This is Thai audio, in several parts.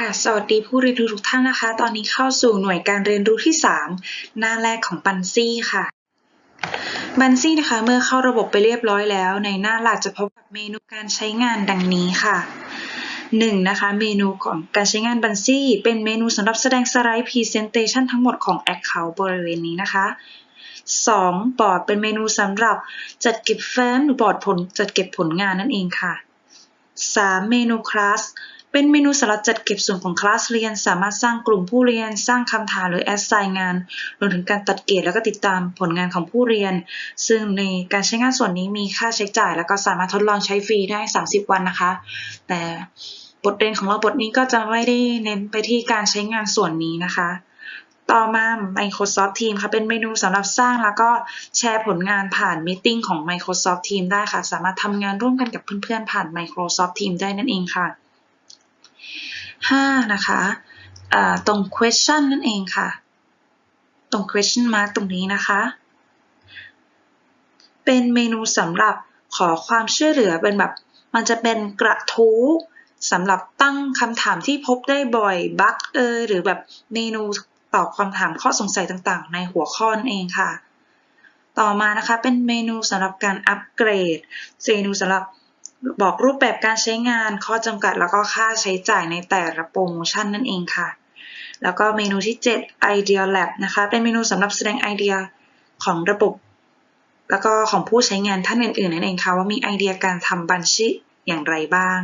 ค่ะ สวัสดีผู้เรียนรู้ทุกท่านนะคะ ตอนนี้เข้าสู่หน่วยการเรียนรู้ที่ 3 หน้าแรกของบันซี่ค่ะ บันซี่นะคะ เมื่อเข้าระบบไปเรียบร้อยแล้ว ในหน้าหลักจะพบกับเมนูการใช้งานดังนี้ค่ะ 1. นะคะ เมนูของการใช้งานบันซี่ เป็นเมนูสำหรับแสดงสไลด์ Presentation ทั้งหมดของ Account บริเวณนี้นะคะ 2. บอร์ดเป็นเมนูสำหรับจัดเก็บแฟ้มหรือบอร์ดผลจัดเก็บผลงานนั่นเองค่ะ 3. เมนูคลาส เป็นเมนูสำหรับจัดเก็บส่วนของคลาสเรียน สามารถสร้างกลุ่มผู้เรียน สร้างคำถามหรือแอดไซน์งาน รวมถึงการตัดเกรดแล้วก็ติดตามผลงานของผู้เรียน ซึ่งในการใช้งานส่วนนี้มีค่าใช้จ่าย แล้วก็สามารถทดลองใช้ฟรีได้ 30 วันนะคะ แต่บทเรียนของเราบทนี้ก็จะไม่ได้เน้นไปที่การใช้งานส่วนนี้นะคะ ต่อมา Microsoft Teams ค่ะ เป็นเมนูสำหรับสร้างแล้วก็แชร์ผลงานผ่านม e e t i n g ของ Microsoft Teams ได้ค่ะ สามารถทำงานร่วมกันกับเพื่อนๆผ่าน Microsoft Teams ได้นั่นเองค่ะ 5. นะคะะตรง question นั่นเองค่ะ ตรง question mark ตรงนี้นะคะ เป็นเมนูสำหรับขอความช่วยเหลือเป็นแบบ มันจะเป็นกระทู้สำหรับตั้งคำถามที่พบได้บ่อยบั๊กเอยหรือแบบเมนูตอบคำถามข้อสงสัยต่างๆ ในหัวข้อนั่นเองค่ะ ต่อมานะคะเป็นเมนูสำหรับการอัปเกรด เมนูสำหรับ บอกรูปแบบการใช้งาน ข้อจำกัดแล้วก็ค่าใช้จ่ายในแต่ละโปรโมชั่นนั่นเองค่ะ แล้วก็เมนูที่ 7 Idea Lab นะคะ เป็นเมนูสำหรับแสดงไอเดียของระบบ แล้วก็ของผู้ใช้งานท่านอื่นๆนั่นเองค่ะว่ามีไอเดียการทำบัญชีอย่างไรบ้าง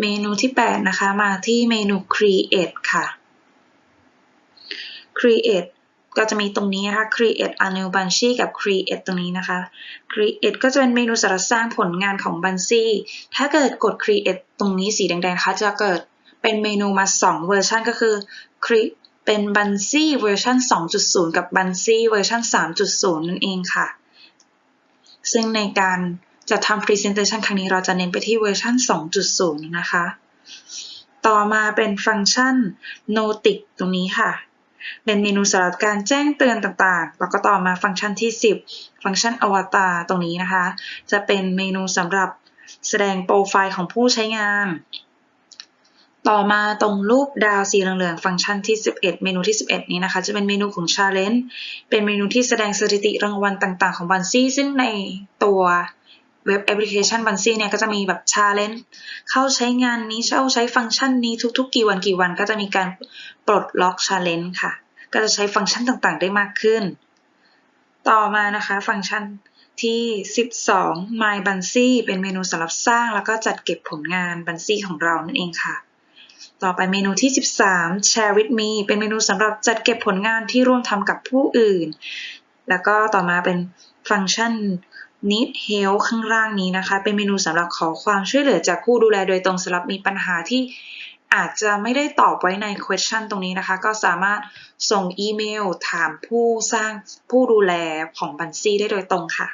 เมนูที่ 8 นะคะ มาที่เมนู Create ค่ะ Create ก็จะมีตรงนี้นะคะ create a new Banshee กับ create ตรงนี้นะคะ create ก็จะเป็นเมนูสำหรับสร้างผลงานของ Banshee ถ้าเกิดกด create ตรงนี้สีแดงๆนะคะจะเกิดเป็นเมนูมา 2 เวอร์ชันก็คือเป็น Banshee เวอร์ชัน2.0 กับ Banshee เวอร์ชัน3.0 นั่นเองค่ะ ซึ่งในการจะทำ presentation ครั้งนี้เราจะเน้นไปที่เวอร์ชัน2.0 นะคะ ต่อมาเป็นฟังก์ชัน Notic ตรงนี้ค่ะ เป็นเมนูสำหรับการแจ้งเตือนต่างๆ แล้วก็ต่อมาฟังก์ชันที่ 10 ฟังก์ชันอวตารตรงนี้นะคะ จะเป็นเมนูสำหรับแสดงโปรไฟล์ของผู้ใช้งาน ต่อมาตรงรูปดาวสีเหลืองๆฟังก์ชันที่ 11 เมนูที่ 11 นี้นะคะ จะเป็นเมนูของ Challenge เป็นเมนูที่แสดงสถิติรางวัลต่างๆ ของบันซี่ ซึ่งในตัว เว็บแอปพลิเคชันบันซี่เนี่ยก็จะมีแบบชาเลนจ์เข้าใช้งานนี้เข้าใช้ฟังก์ชันนี้ทุกๆ กี่วันกี่วันก็จะมีการปลดล็อกชาเลนจ์ค่ะ ก็จะใช้ฟังก์ชันต่างๆ ได้มากขึ้น ต่อมานะคะฟังก์ชันที่ 12 My b u n c y เป็นเมนูสำหรับสร้างแล้วก็จัดเก็บผลงาน b u n c y ของเรานั่นเองค่ะ ต่อไปเมนูที่ 13 Share with me เป็นเมนูสำหรับจัดเก็บผลงานที่ร่วมทำกับผู้อื่น แล้วก็ต่อมาเป็นฟังก์ชัน Need Help ข้างล่างนี้นะคะ เป็นเมนูสำหรับขอความช่วยเหลือจากผู้ดูแลโดยตรงสำหรับมีปัญหาที่อาจจะไม่ได้ตอบไว้ใน question ตรงนี้นะคะ ก็สามารถส่งอีเมลถามผู้สร้างผู้ดูแลของบัญชีได้โดยตรงค่ะ